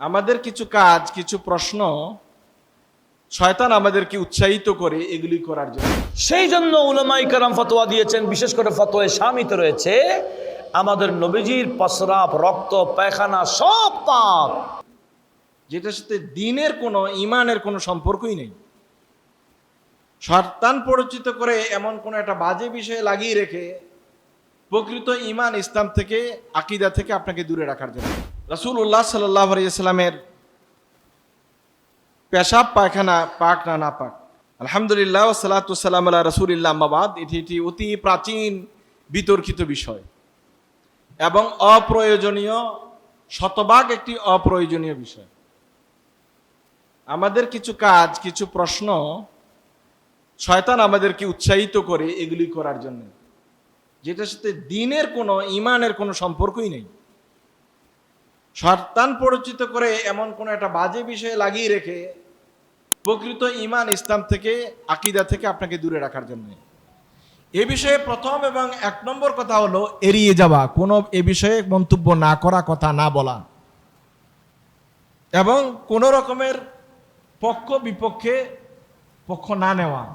আমাদের কিছু কাজ কিছু প্রশ্ন শয়তান আমাদেরকে উৎসাহিত করে এগুলি করার জন্য। সেই জন্য উলামাই কারাম ফতোয়া দিয়েছেন বিশেষ করে ফতোয়ায় স্বামীতে রয়েছে আমাদের নবীজির পসরাপ রক্ত পায়খানা সব পাপ। যেটার সাথে দিনের কোনো ইমানের কোনো সম্পর্কই নেই। শয়তান পরিচিত করে এমন কোনো একটা বাজে বিষয়ে লাগিয়ে রেখে প্রকৃত ইমান ইসলাম থেকে আকিদা থেকে আপনাকে দূরে রাখার জন্য। রাসুল উল্লাহ সাল্লাহ ইসলামের পেশাব, পায়খানা, পাক না না পাক। আলহামদুলিল্লাহ সালাতাম আল্লাহ রসুলিল্লাহ আম্মাবাদ এটি একটি অতি প্রাচীন, বিতর্কিত বিষয় এবং অপ্রয়োজনীয়, শতভাগ একটি অপ্রয়োজনীয় বিষয়। আমাদের কিছু কাজ, কিছু প্রশ্ন শয়তান আমাদেরকে উৎসাহিত করে এগুলি করার জন্য, যেটার সাথে দিনের কোনো ইমানের কোনো সম্পর্কই নেই। শয়তান পরিচিত করে এমন কোনো একটা বাজে বিষয়ে লাগিয়ে রেখে প্রকৃত ইমান ইসলাম থেকে, আকিদা থেকে আপনাকে দূরে রাখার জন্য। এ বিষয়ে প্রথম এবং এক নম্বর কথা হলো, এড়িয়ে যাওয়া, কোনো এ বিষয়ে মন্তব্য না করা কথা না বলা। এবং কোন রকমের পক্ষ বিপক্ষে পক্ষ না নেওয়া।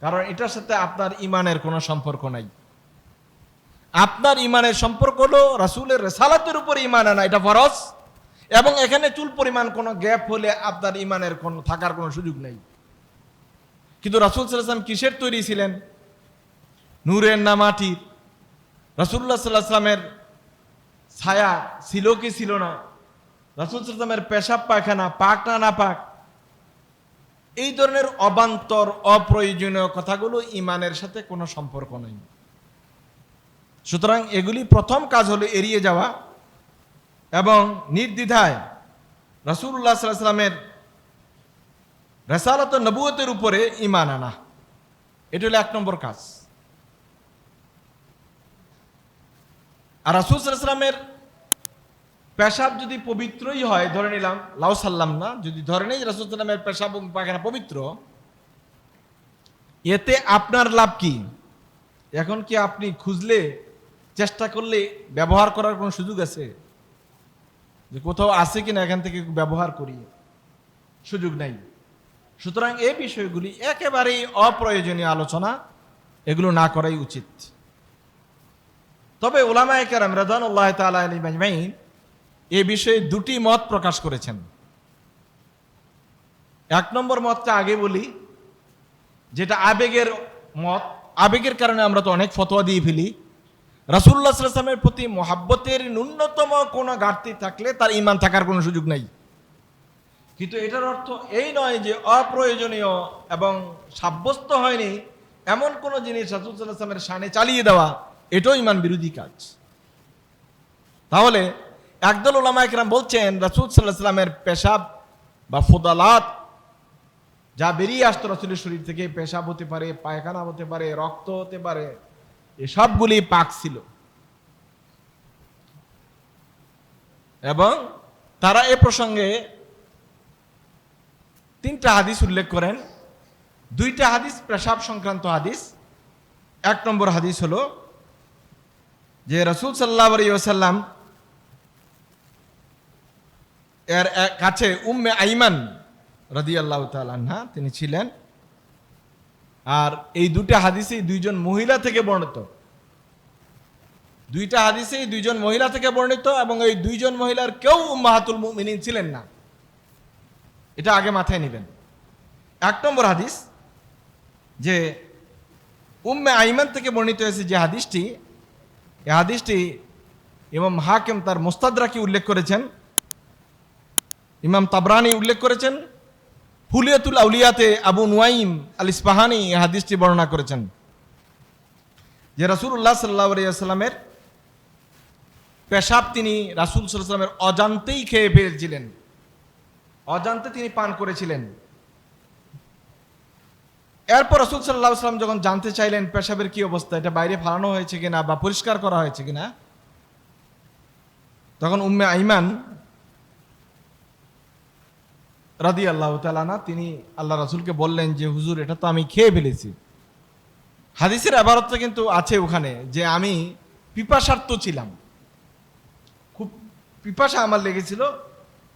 কারণ এটার সাথে আপনার ইমানের কোনো সম্পর্ক নাই। আপনার ইমানের সম্পর্ক হলো রাসুলের রেসালাতের উপর ইমান আনা, এটা ফরজ। এবং এখানে চুল পরিমাণ কোনো গ্যাপ হলে আপনার ইমানের কোনো থাকার কোনো সুযোগ নেই। কিন্তু রাসুল সাল্লাম কিসের তৈরি ছিলেন? নূরের না মাটির? রাসুল্লাহ সাল্লাহ সাল্লামের ছায়া ছিল কি ছিল না? রাসুল সাল্লামের পেশাব পায়খানা পাক না না পাক? এই ধরনের অবান্তর, অপ্রয়োজনীয় কথাগুলো ইমানের সাথে কোনো সম্পর্ক নেই। সুতরাং এগুলি প্রথম কাজ হলো এড়িয়ে যাওয়া এবং নির্দ্বিধায় রাসুল্লাহ সাল্লামের রেসালত নবুয়তের উপরে ইমান আনা। এটা হলো এক নম্বর কাজ। আর রাসুল সাল্লামের পেশাব যদি পবিত্রই হয়, ধরে নিলাম, লাউ সাল্লাম না, যদি ধরে নেই রাসুল সাল্লামের পেশাব এবং পায়খানা পবিত্র, এতে আপনার লাভ কি? এখন কি আপনি খুঁজলে চেষ্টা করলে ব্যবহার করার কোনো সুযোগ আছে? যে কোথাও আছে কিনা এখান থেকে ব্যবহার করি সুযোগ নাই। সুতরাং এই বিষয়গুলি একেবারেই অপ্রয়োজনীয় আলোচনা। এগুলো না করাই উচিত। তবে ওলামায় কেরাম রাদানুল্লাহ তালা আলী মাজমাইন এ বিষয়ে দুটি মত প্রকাশ করেছেন। এক নম্বর মতটা আগে বলি, যেটা আবেগের মত। আবেগের কারণে আমরা তো অনেক ফতোয়া দিয়ে ফেলি। রাসুল্লাহ সাল্লামের প্রতি মোহাব্বতের ন্যূনতম কোনো ঘাটতি থাকলে তার ইমান থাকার কোনো সুযোগ নাই। কিন্তু এটার অর্থ এই নয় যে অপ্রয়োজনীয় এবং সাব্যস্ত হয়নি এমন কোনো জিনিস রাসুল সাল্লাহ সাল্লামের সানে চালিয়ে দেওয়া, এটাও ইমান বিরোধী কাজ। তাহলে একদল ওলামা একরাম বলছেন, রাসুল সাল্লাহ সাল্লামের পেশাব বা ফোদালাত যা বেরিয়ে আসতো রসুলের শরীর থেকে, পেশাব হতে পারে, পায়খানা হতে পারে, রক্ত হতে পারে এসবগুলি পাক ছিল। এবং তারা এ প্রসঙ্গে তিনটা হাদিস উল্লেখ করেন। দুইটা হাদিস, পেশাব সংক্রান্ত হাদিস। এক নম্বর হাদিস হলো যে রসুল সাল্লাহ ওসাল্লাম এর কাছে উম্মে আইমান রদি আল্লাহ তালহা তিনি ছিলেন। আর এই দুটা হাদিসেই দুইজন মহিলা থেকে বর্ণিত। দুইটা হাদিসেই দুইজন মহিলা থেকে বর্ণিত এবং এই দুইজন মহিলার কেউ উম্মাহাতুল মুমিনিন ছিলেন না। এটা আগে মাথায় নেবেন। এক নম্বর হাদিস যে উম্মে আইমান থেকে বর্ণিত হয়েছে যে হাদিসটি এই হাদিসটি ইমাম হাকিম তার মোস্তাদরাকি উল্লেখ করেছেন, ইমাম তাবরানি উল্লেখ করেছেন ফুলিয়াতুল আউলিয়াতে আবু নুয়াইম আল ইসপাহানি হাদিসটি বর্ণনা করেছেন। যে রাসুল্লাহ সাল্লাহ আলিয়াল্লামের পেশাব তিনি রাসুল সাল্লামের অজান্তেই খেয়ে ফেলছিলেন। অজান্তে তিনি পান করেছিলেন। এরপর রসুল সাল্লাহ সাল্লাম যখন জানতে চাইলেন পেশাবের কি অবস্থা, এটা বাইরে ফালানো হয়েছে কিনা বা পরিষ্কার করা হয়েছে কিনা, তখন উম্মে আইমান রাদি আল্লাহ তালানা তিনি আল্লাহ রাসুলকে বললেন যে, হুজুর, এটা তো আমি খেয়ে ফেলেছি। হাদিসের আবারতটা কিন্তু আছে ওখানে যে, আমি পিপাসার্থ ছিলাম। খুব পিপাসা আমার লেগেছিল।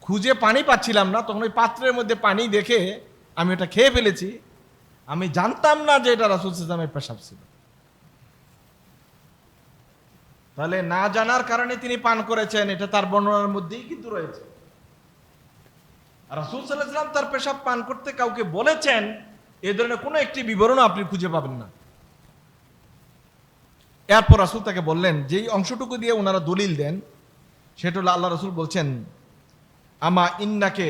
খুঁজে পানি পাচ্ছিলাম না, তখন ওই পাত্রের মধ্যে পানি দেখে আমি ওটা খেয়ে ফেলেছি। আমি জানতাম না যে এটা রাসুল ইসলামের পেশাব ছিল। তাহলে না জানার কারণে তিনি পান করেছেন, এটা তার বর্ণনার মধ্যেই কিন্তু রয়েছে। রাসুল সাল্লাহাম তার পেশাব পান করতে কাউকে বলেছেন, এ ধরনের কোনো একটি বিবরণও আপনি খুঁজে পাবেন না। এরপর রাসুল তাকে বললেন, যেই অংশটুকু দিয়ে ওনারা দলিল দেন, সেটা হলো আল্লাহ রসুল বলছেন, আমা ইন্নাকে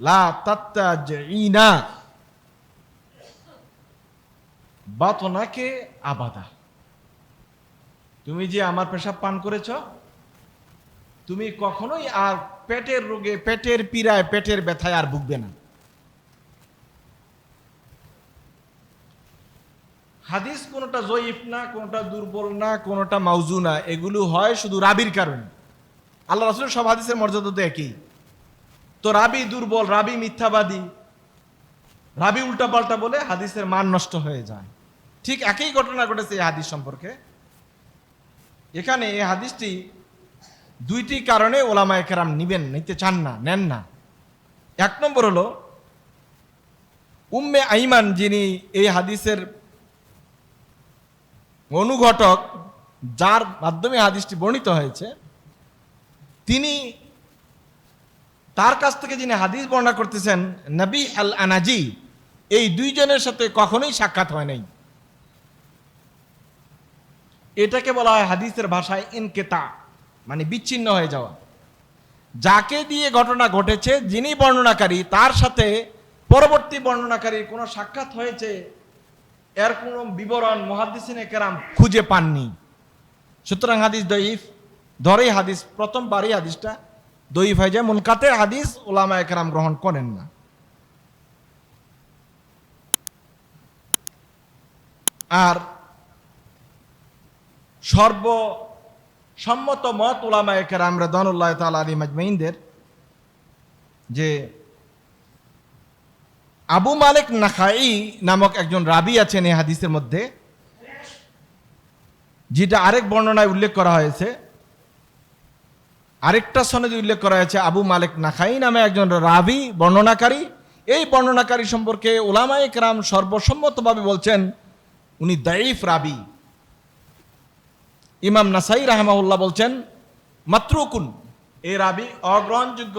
লা তাত্তাজিনা বাতনাকে আবাদা। তুমি যে আমার পেশাব পান করেছ, তুমি কখনোই আর পেটের রোগে, পেটের পীড়ায়, পেটের ব্যথায় আর ভুগবে না। হাদিস কোনোটা জয়ীফ না, কোনোটা দুর্বল না, কোনোটা মাউজু না, এগুলো হয় শুধু রাবির কারণে। আল্লাহ রাসুলের সব হাদিসের মর্যাদা তো একই। তো রাবি দুর্বল, রাবি মিথ্যাবাদী। রাবি উল্টাপাল্টা বলে হাদিসের মান নষ্ট হয়ে যায়। ঠিক একই ঘটনা ঘটেছে এই হাদিস সম্পর্কে। এখানে এই হাদিসটি দুইটি কারণে ওলামা একরাম নিবেন, নিতে চান না, নেন না। এক নম্বর হলো, উম্মে আইমান যিনি এই হাদিসের অনুঘটক, যার মাধ্যমে হাদিসটি বর্ণিত হয়েছে, তিনি তার কাছ থেকে যিনি হাদিস বর্ণনা করতেছেন, নবী আল আনাজি এই দুইজনের সাথে কখনোই সাক্ষাৎ হয় নাই। এটাকে বলা হয় হাদিসের ভাষায় ইনকেতা। মানে বিচ্ছিন্ন হয়ে যাওয়া। যাকে দিয়ে ঘটনা ঘটেছে, যিনি বর্ণনাকারী, তার সাথে পরবর্তী বর্ণনাকারীর কোনো সাক্ষাৎ হয়েছে, এর কোনো বিবরণ মহাদিসিনে কেরাম খুঁজে পাননি। সুতরাং হাদিস দইফ ধরেই হাদিস প্রথমবারই হাদিসটা দইফ হয়ে যায়। মুনকাতের হাদিস ওলামা একরাম গ্রহণ করেন না। আর সর্বসম্মত মত ওলামা একরাম রদানুল্লাহ তাল আলী মাজমাইনদের যে আবু মালিক নাখাই নামক একজন রাবি আছেন এই হাদিসের মধ্যে, যেটা আরেক বর্ণনায় উল্লেখ করা হয়েছে। আরেকটা সনদে উল্লেখ করা হয়েছে, আবু মালিক নাখাই নামে একজন রাবি বর্ণনাকারী। এই বর্ণনাকারী সম্পর্কে ওলামা একরাম সর্বসম্মতভাবে বলছেন, উনি দাইফ রাবি। ইমাম নাসাই রাহমাউল্লাহ বলছেন, মাত্রুকুন। এ রাবি অগ্রহণযোগ্য,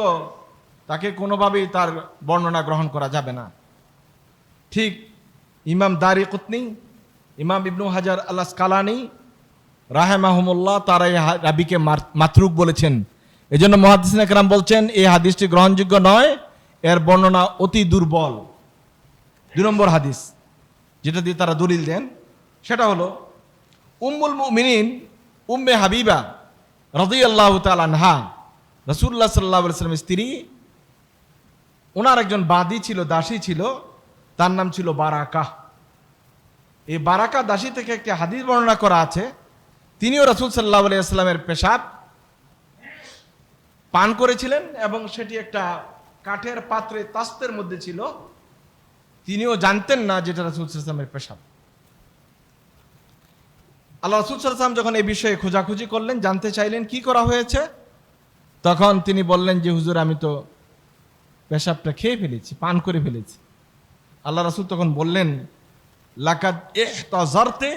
তাকে কোনোভাবেই তার বর্ণনা গ্রহণ করা যাবে না। ঠিক ইমাম দারি কুতনি, ইমাম ইবনু হাজার আল্লাহ কালানি রাহেমাহমুল্লাহ তারা এই রাবিকে মাতরুক বলেছেন। এই জন্য মহাদিস একরাম বলছেন এই হাদিসটি গ্রহণযোগ্য নয়, এর বর্ণনা অতি দুর্বল। দুই নম্বর হাদিস, যেটা দিয়ে তারা দলিল দেন, সেটা হলো উম্মুল মুমিনিন, উম্মে হাবিবা রদি আল্লাহ তালানহা রসুল্লাহ সাল্লাহ সাল্লামের স্ত্রী ওনার একজন বাদী ছিল, দাসী ছিল, তার নাম ছিল বারাকা। এই বারাকা দাসী থেকে একটি হাদিস বর্ণনা করা আছে, তিনিও রসুল সাল্লাহ আলিয়াস্লামের পেশাব পান করেছিলেন এবং সেটি একটা কাঠের পাত্রে তাস্তের মধ্যে ছিল। তিনিও জানতেন না যেটা রসুল সাল্লামের পেশাব। আল্লাহ রসুল সাল্লাম যখন এই বিষয়ে খোঁজাখুঁজি করলেন, জানতে চাইলেন কি করা হয়েছে, তখন তিনি বললেন যে, হুজুর, আমি তো পেশাবটা খেয়ে ফেলেছি, পান করে ফেলেছি। আল্লাহ রসুল তখন বললেন, লাকাদ এহতাজারতে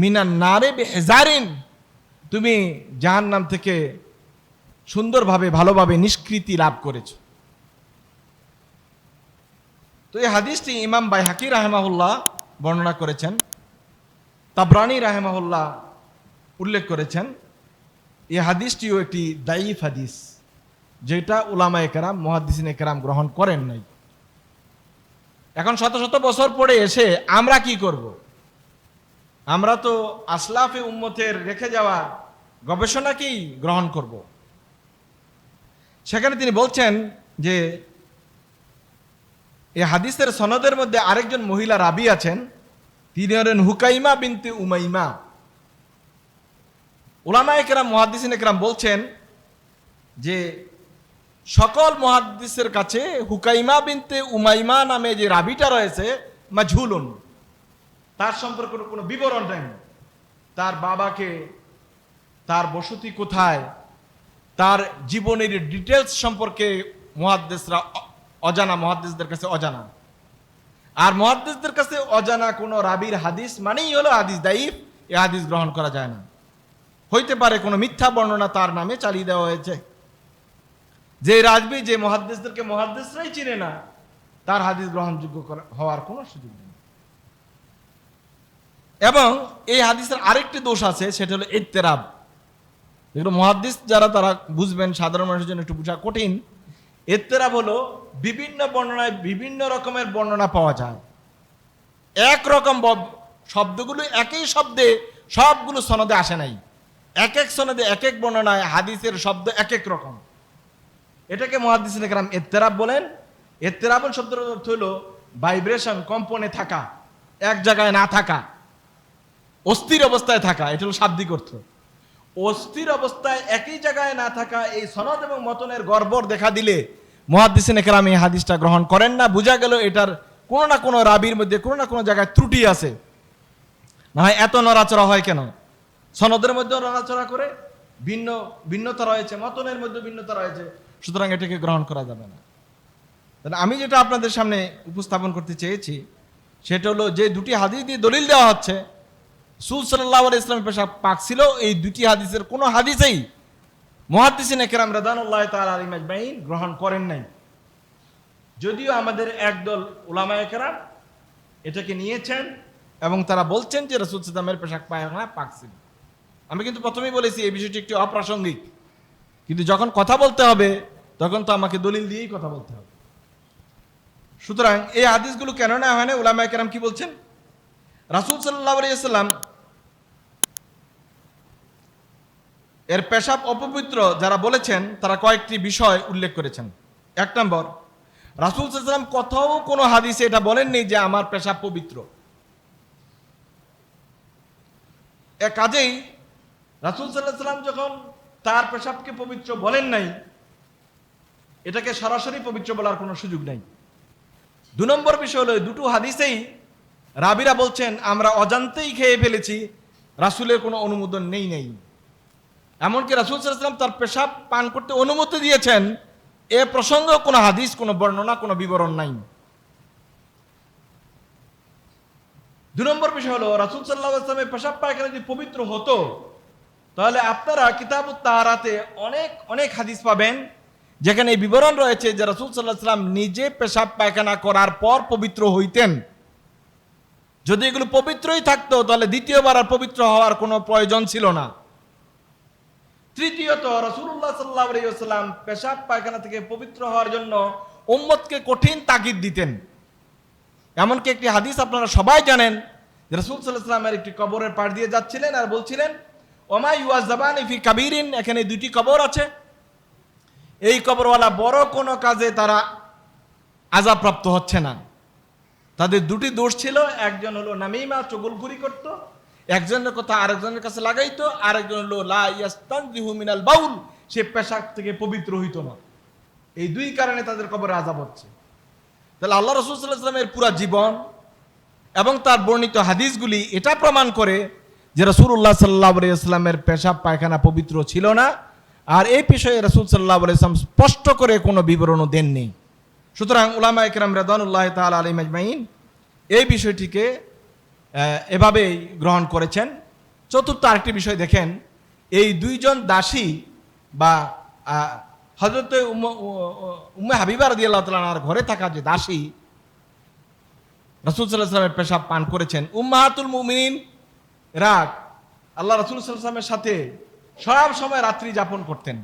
মিনান নারে বেহেজারিন, তুমি জাহান নাম থেকে সুন্দরভাবে, ভালোভাবে নিষ্কৃতি লাভ করেছ। তো এই হাদিসটি ইমাম বাই হাকি রাহেমাহুল্লাহ বর্ণনা করেছেন। তাবরানি রাহেমাহুল্লাহ উল্লেখ করেছেন এই হাদিসটিও একটি দাইফ হাদিস, যেটা উলামা একরাম মহাদিসিন একরাম গ্রহণ করেন নাই। এখন শত শত বছর পরে এসে আমরা কি করব? আমরা তো আসলাফে উম্মতের রেখে যাওয়া গবেষণাকেই গ্রহণ করব? সেখানে তিনি বলছেন যে এই হাদিসের সনদের মধ্যে আরেকজন মহিলা রাবি আছেন তিনি হলেন হুকাইমা বিনতে উমাইমা। ওলামা একরাম মহাদিসিন একরাম বলছেন যে, সকল মহাদিসের কাছে হুকাইমা বিনতে উমাইমা নামে যে রাবিটা রয়েছে মাঝুলুন তার সম্পর্কে কোনো বিবরণ নেই। তার বাবাকে, তার বসতি কোথায়, তার জীবনের ডিটেলস সম্পর্কে মহাদ্দেশরা অজানা মহাদ্দেশদের কাছে অজানা। আর মহাদ্দেশদের কাছে অজানা কোনো রাবির হাদিস মানেই হলো হাদিস দাইফ এ হাদিস গ্রহণ করা যায় না। হইতে পারে কোনো মিথ্যা বর্ণনা তার নামে চালিয়ে দেওয়া হয়েছে। যে রাজবি, যে মহাদ্দেশদেরকে মহাদ্দেশরাই চিনে না, তার হাদিস গ্রহণযোগ্য হওয়ার কোনো সুযোগ নেই। এবং এই হাদিসের আরেকটি দোষ আছে, সেটা হলো ইত্তেরাব। যেগুলো মহাদ্দিস যারা, তারা বুঝবেন, সাধারণ মানুষের জন্য একটু বোঝা কঠিন। এত্তেরাব হলো বিভিন্ন বর্ণনায় বিভিন্ন রকমের বর্ণনা পাওয়া যায়। এক রকম শব্দগুলো একই শব্দে সবগুলো সনদে আসে নাই। এক এক সনদে এক এক বর্ণনায় হাদিসের শব্দ এক এক রকম। এটাকে মহাদিস একরাম এত্তেরাব বলেন। এত্তেরাবল শব্দের অর্থ হলো ভাইব্রেশন, কম্পনে থাকা, এক জায়গায় না থাকা, অস্থির অবস্থায় থাকা, এটা হলো শাব্দিক অর্থ। অস্থির অবস্থায় একই জায়গায় না থাকা এই সনদ এবং মতনের গর্বর দেখা দিলে মহাদিসিন একরাম এই হাদিসটা গ্রহণ করেন না। বোঝা গেল এটার কোনো না কোনো রাবির মধ্যে কোনো না কোনো জায়গায় ত্রুটি আছে। না হয় এত নড়াচড়া হয় কেন? সনদের মধ্যেও নড়াচড়া করে, ভিন্ন, ভিন্নতা রয়েছে, মতনের মধ্যে ভিন্নতা রয়েছে, সুতরাং এটাকে গ্রহণ করা যাবে না। তাহলে আমি যেটা আপনাদের সামনে উপস্থাপন করতে চেয়েছি, সেটা হলো যে দুটি হাদিস দিয়ে দলিল দেওয়া হচ্ছে, সুল ইসলামের পেশা পাক ছিল, এই দুটি হাদিসের কোনো হাদিসেই মহাদিসিন একরাম রাদানুল্লাহ তাল আলী মাজমাইন গ্রহণ করেন নাই। যদিও আমাদের একদল ওলামা একরাম এটাকে নিয়েছেন এবং তারা বলছেন যে রসুল সাদামের পেশাক পায়খানা পাক আমি কিন্তু প্রথমেই বলেছি এই বিষয়টি একটি অপ্রাসঙ্গিক। কিন্তু যখন কথা বলতে হবে, তখন তো আমাকে দলিল দিয়েই কথা বলতে হবে। সুতরাং এই হাদিসগুলো কেন না হয় না ওলামা কেরাম কি বলছেন? রাসুল সাল্লাহ আলিয়াল্লাম এর পেশাব অপবিত্র যারা বলেছেন, তারা কয়েকটি বিষয় উল্লেখ করেছেন। এক নম্বর, রাসুল সাল্লাম কোথাও কোনো হাদিসে এটা বলেননি যে আমার পেশাব পবিত্র। এ কাজেই রাসুল সাল্লাহ সাল্লাম যখন তার পেশাবকে পবিত্র বলেন নাই, এটাকে সরাসরি পবিত্র বলার কোনো সুযোগ নাই। দু নম্বর বিষয় হলো দুটো হাদিসেই রাবিরা বলছেন, আমরা অজান্তেই খেয়ে ফেলেছি, রাসুলের কোনো অনুমোদন নেই নেই। এমনকি রাসুল সাল্লাম তার পেশাব পান করতে অনুমতি দিয়েছেন, এ প্রসঙ্গেও কোনো হাদিস, কোনো বর্ণনা, কোনো বিবরণ নাই। দু নম্বর বিষয় হলো, রাসুল সাল্লাহ আসলামের পেশাব পায়খানা যদি পবিত্র হতো, তাহলে আপনারা কিতাব তাহারাতে অনেক অনেক হাদিস পাবেন, যেখানে বিবরণ রয়েছে যে রাসুল সাল্লাহ সাল্লাম নিজে পেশাব পায়খানা করার পর পবিত্র হইতেন। যদি এগুলো পবিত্রই থাকতো, তাহলে দ্বিতীয়বার আর পবিত্র হওয়ার কোনো প্রয়োজন ছিল না। তৃতীয়ত রসুল্লাহ সাল্লাহাম পেশাব পায়খানা থেকে পবিত্র হওয়ার জন্য উম্মতকে কঠিন তাগিদ দিতেন। এমনকি একটি হাদিস আপনারা সবাই জানেন রসুল সাল্লাহ সাল্লামের একটি কবরের পাড় দিয়ে যাচ্ছিলেন আর বলছিলেন, ওমা ইউয়াজ জাবান ইফি কাবিরিন এখানে দুটি কবর আছে। এই কবরওয়ালা বড় কোনো কাজে তারা আজাবপ্রাপ্ত হচ্ছে না। তাদের দুটি দোষ ছিল, একজন হলো নামিমা চগলখুরি করত একজনের কথা আরেকজনের কাছে লাগাইতো আরেকজন হলো মিনাল বাউল সে পেশাক থেকে পবিত্র হইতো না। এই দুই কারণে তাদের কবরে আজাব হচ্ছে। তাহলে আল্লাহ রসুল সাল্লাহ সাল্লামের পুরা জীবন এবং তার বর্ণিত হাদিসগুলি এটা প্রমাণ করে যে রসুল্লাহ সাল্লাহ ইসলামের পেশাব পায়খানা পবিত্র ছিল না। আর এই বিষয়ে রসুল সাল্লাহ ইসলাম স্পষ্ট করে কোনো বিবরণও দেননি। সুতরাং উলামা একরাম রেদানুল্লাহ তাল আলী মাজমাইন এই বিষয়টিকে এভাবেই গ্রহণ করেছেন। চতুর্থ আরেকটি বিষয় দেখেন, এই দুইজন দাসী বা হজরত উম্মে হাবিবা রদি আল্লাহ তালার ঘরে থাকা যে দাসী, রসুল সাল্লাহ সাল্লামের পেশাব পান করেছেন। উম্মাহাতুল মুমিনিন রাগ আল্লাহ রসুল সাল্লামের সাথে সব সময় রাত্রি যাপন করতেন।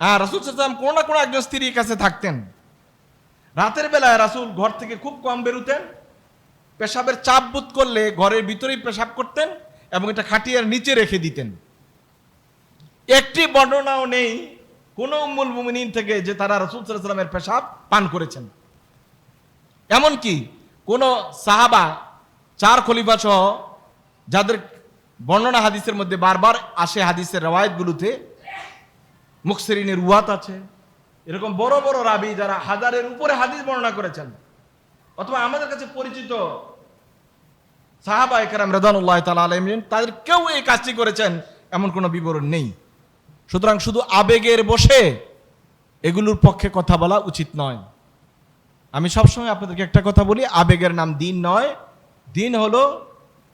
আর রসুল সাল্লাম কোনো না কোনো একজন স্ত্রীর কাছে থাকতেন। রাতের বেলায় রাসুল ঘর থেকে খুব কম বেরোতেন। পেশাবের চাপ বোধ করলে ঘরের ভিতরেই পেশাব করতেন এবং এটা খাটিয়ার নিচে রেখে দিতেন। একটি বর্ণনাও নেই, কোনো উম্মুল মুমিনিন থেকে যে তারা রসুল সাল্লামের পেশাব পান করেছেন। এমনকি কোন সাহাবা, চার খলিফা সহ, যাদের বর্ণনা হাদিসের মধ্যে বারবার আসে হাদিসের রওয়ায়তগুলোতে, মুখসেরিনের উয়াত আছে। এরকম বড় বড় রাবি যারা হাজারের উপরে হাদিস বর্ণনা করেছেন অথবা আমাদের কাছে পরিচিত সাহাবা একরাম রেদানুল্লাহ তালা আলমিন তাদের কেউ এই কাজটি করেছেন, এমন কোনো বিবরণ নেই। সুতরাং শুধু আবেগের বসে এগুলোর পক্ষে কথা বলা উচিত নয়। আমি সবসময় আপনাদেরকে একটা কথা বলি, আবেগের নাম দিন নয়। দিন হলো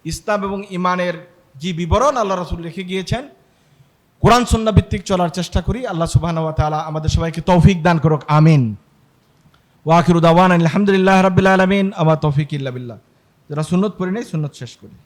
ইসলাম এবং ইমানের যে বিবরণ, আল্লাহ রসুল রেখে গিয়েছেন। কোরআন সন্না ভিত্তিক চলার চেষ্টা করি। আল্লাহ সুবাহ আমাদের সবাইকে তৌফিক দান করুক, আমিন। ওয়াকিরুদ্দাওয়ান আলহামদুলিল্লাহ রবিল্লা আলমিন আমার তফিক ইল্লা বিল্লাহ যারা সুন্নত পড়ি নেই সুন্নত শেষ করি।